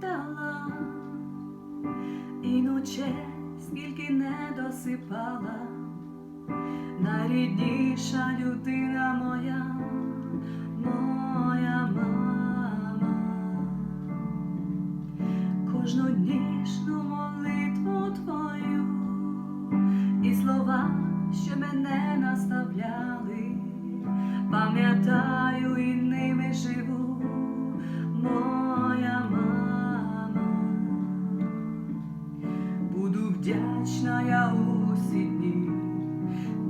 дала, і ночей скільки не досипала, найрідніша людина моя, моя мама, кожну ніжну молитву твою і слова, що мене наставляли, пам'ятаю і ними живу, вдячна я усі дні.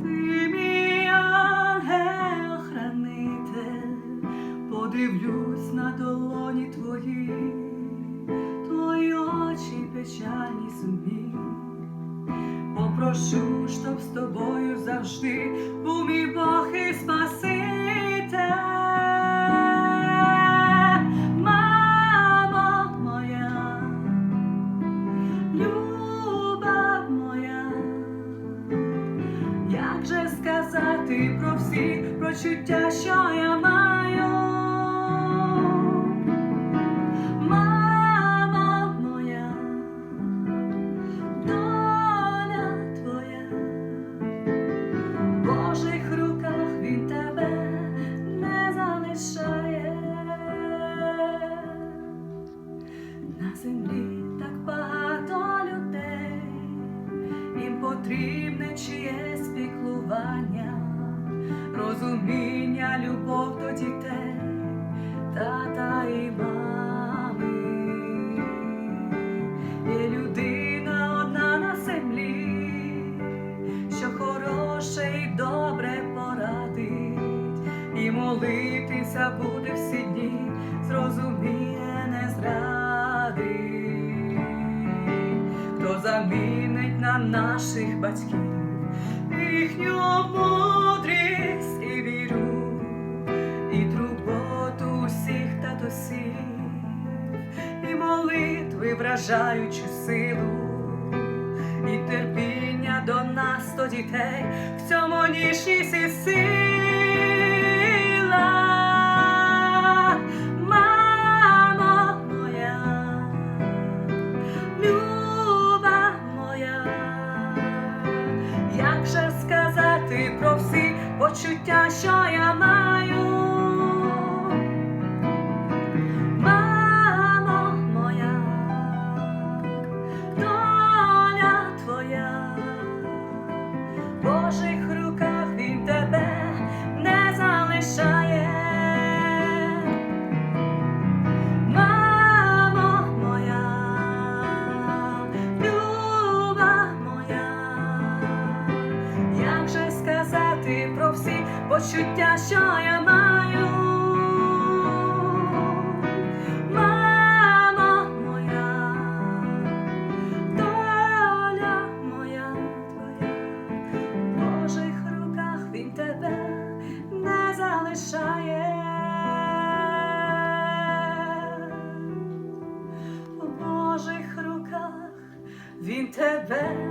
Ти мій ангел-хранитель, подивлюсь на долоні твої, твої очі печальні сумні. Попрошу, щоб з тобою завжди був піклування, розуміння, любов до дітей, тата і мами. Є людина одна на землі, що хороше і добре порадить, і молитися буде всі дні, зрозуміє, не зрадить, хто замінить на наших батьків їхню мудрість і віру, і турботу усіх татусів, і молитви вражаючу силу, і терпіння до нас, до дітей, в цьому ніжність і. почуття, що я маю, мама моя, доля моя твоя, в Божих руках він тебе не залишає, в Божих руках він тебе.